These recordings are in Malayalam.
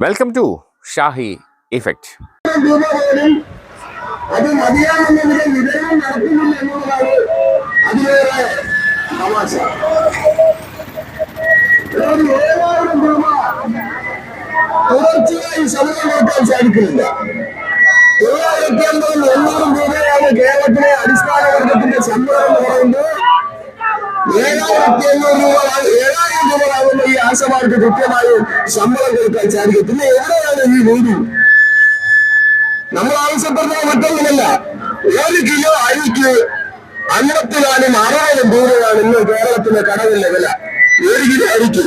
വെൽക്കം ടു ഷാഹി ഇഫക്റ്റ് രൂപ പോലും അത് മതിയാകുന്നതിനെ വിതരണം നടത്തുന്നില്ല എന്നുള്ളതാണ് അതിലേറെ തമാശ ഒരു ഏഴായിരം രൂപ തുടർച്ചയായി ശമ്പളം കൊടുക്കാൻ സാധിക്കുന്നില്ല തൊള്ളായിരത്തി അമ്പതും എണ്ണൂറും രൂപയാണ് കേരളത്തിലെ അടിസ്ഥാന വർഗത്തിന്റെ ശമ്പളം എന്ന് പറയുമ്പോൾ ഏഴായിരത്തി എണ്ണൂറ് രൂപ ഏഴായിരം ആശമാർക്ക് കൃത്യമായി ശമ്പളം കൊടുക്കാൻ സാധിക്കും. പിന്നെ എവിടെയാണ് ഈ നീതി നമ്മൾ ആവശ്യപ്പെടുന്നത് മറ്റൊന്നുമല്ല. ഒരു കിലോ അരിക്ക് അമ്പത്തിനാലും അറുപതും രൂപയാണ് ഇന്ന് കേരളത്തിലെ കടകളിലെ വില. ഒരു കിലോ അരിക്ക്.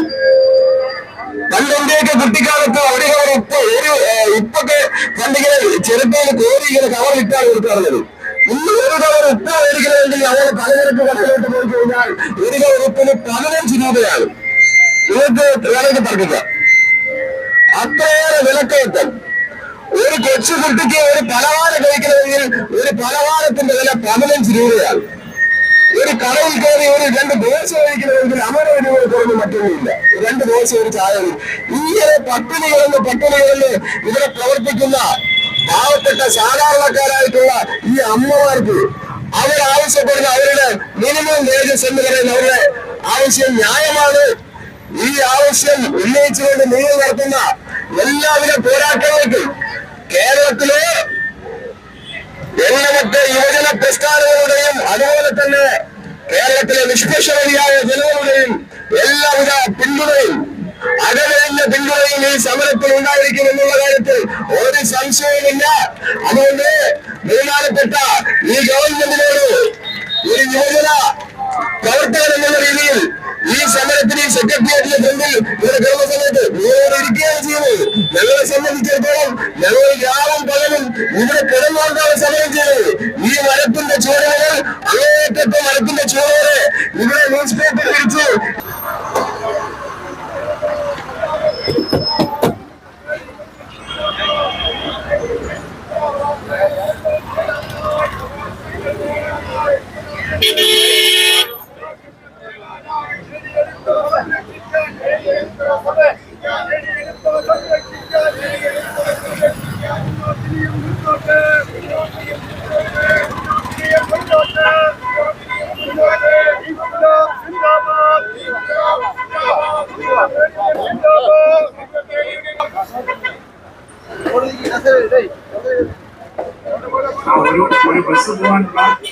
പണ്ടൊക്കെ കുട്ടിക്കാലത്ത് അവിടെ ഉപ്പ് ഒരു ഉപ്പൊക്കെ പണ്ടിങ്ങനെ ചെറുപ്പയിൽ കോരി ഇങ്ങനെ കവറിട്ടാണ് കൊടുക്കാറുള്ളത് ഇന്ന് ഒരു കവർ ഉപ്പ് മേടിക്കണമെങ്കിൽ അവൾ പലചരക്ക് കടയിലോട്ട് പോയി കഴിഞ്ഞാൽ ഒരു കവർ ഉപ്പിന് പതിനഞ്ച് രൂപയാണ്. നിങ്ങൾക്ക് വിലക്ക് തർക്കിക്ക അത്രയേറെ വിലക്കയറ്റം. ഒരു കൊച്ചു കുട്ടിക്ക് ഒരു പലഹാരം കഴിക്കണമെങ്കിൽ ഒരു പലഹാരത്തിന്റെ വില പതിനഞ്ച് രൂപയാണ്. ഒരു കടയിൽ കയറി ഒരു രണ്ട് ദോശ കഴിക്കണമെങ്കിൽ അമര രൂപ കുറഞ്ഞ് മറ്റൊന്നുമില്ല. രണ്ട് ദോശ ഒരു ചായ. ഇങ്ങനെ പട്ടിണികളെന്ന് പട്ടിണികളിൽ ഇവിടെ പ്രവർത്തിക്കുന്ന പാവപ്പെട്ട സാധാരണക്കാരായിട്ടുള്ള ഈ അമ്മമാർക്ക് അവരാവശ്യപ്പെടുന്ന അവരുടെ മിനിമം വേജസ് എന്ന് പറയുന്ന അവരുടെ ആവശ്യം ന്യായമാണ്. ഈ ആവശ്യം ഉന്നയിച്ചുകൊണ്ട് നിങ്ങൾ നടത്തുന്ന എല്ലാവിധ പോരാട്ടങ്ങൾക്കും കേരളത്തിലെ എണ്ണമറ്റ യുവജന പ്രസ്ഥാനങ്ങളുടെയും അതുപോലെ തന്നെ കേരളത്തിലെ നിഷ്പക്ഷമതിയായ ജനങ്ങളുടെയും എല്ലാവിധ പിന്തുണയും അകലഴിഞ്ഞ പിന്തുണയും ഈ സമരത്തിൽ ഉണ്ടായിരിക്കും എന്നുള്ള കാര്യത്തിൽ ഒരു സംശയവുമില്ല. അതുകൊണ്ട് ബഹുമാനപ്പെട്ട ഈ ഗവൺമെന്റിനോട് ഒരു യുവജന പ്രവർത്തകൻ രീതിയിൽ ഈ സമരത്തിന് ഈ സെക്രട്ടേറിയറ്റിന്റെ ഫ്രണ്ടിൽ ഇവിടെ കിടന്ന സമയത്ത് നിങ്ങളോട് ഇരിക്കുകയാണ് ചെയ്യുന്നത് ഞങ്ങളെ സംബന്ധിച്ചിടത്തോളം ഞങ്ങൾ രാവും പകലും ഇവിടെ കിടന്നുകൊണ്ടാണ് സമരം ചെയ്യുന്നത് ഈ മരത്തിന്റെ ചുവട് മുതൽ ಅವರು ಒಂದು ಬಸಭುವನ್ ಬ್ಲಾಕ್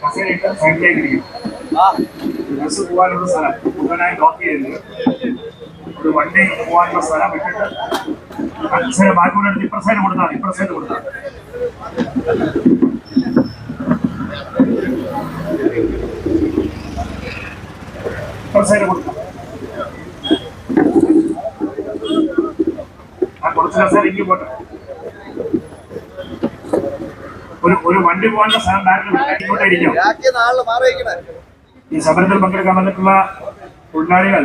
ಫೆಸಿಲಿಟಿ ಸಂಖ್ಯೆಗಳಿಗೆ ಬಸಭುವನ್ ಸಲ ಉಪನಾಯಕ ಹಾಕಿ ಒಂದು ಒನ್ ಡೇ ಭುವನ್ ಸಲ ಬಿಟ್ಟಿದ್ದಾರೆ ഒരു വണ്ടി പോകാനുള്ള സ്ഥലം വിട്ടിട്ട് കസേര ബാക്കിയുള്ള എടുത്ത് ഇപ്പുറ സൈഡ് കൊടുത്താൽ മതി. ഇപ്പുറ സൈഡ് കൊടുത്താൽ മതി. ഇപ്പുറ സൈഡ് കൊടുത്താൽ ആ കുറച്ച് കസേര ഇങ്ങനെ പോട്ടെ. ഒരു ഒരു വണ്ടി പോകാനുള്ള സ്ഥലം ബാക്കിൽ ഈ സമരത്തിൽ പങ്കെടുക്കാൻ വന്നിട്ടുള്ള തൊഴിലാളികൾ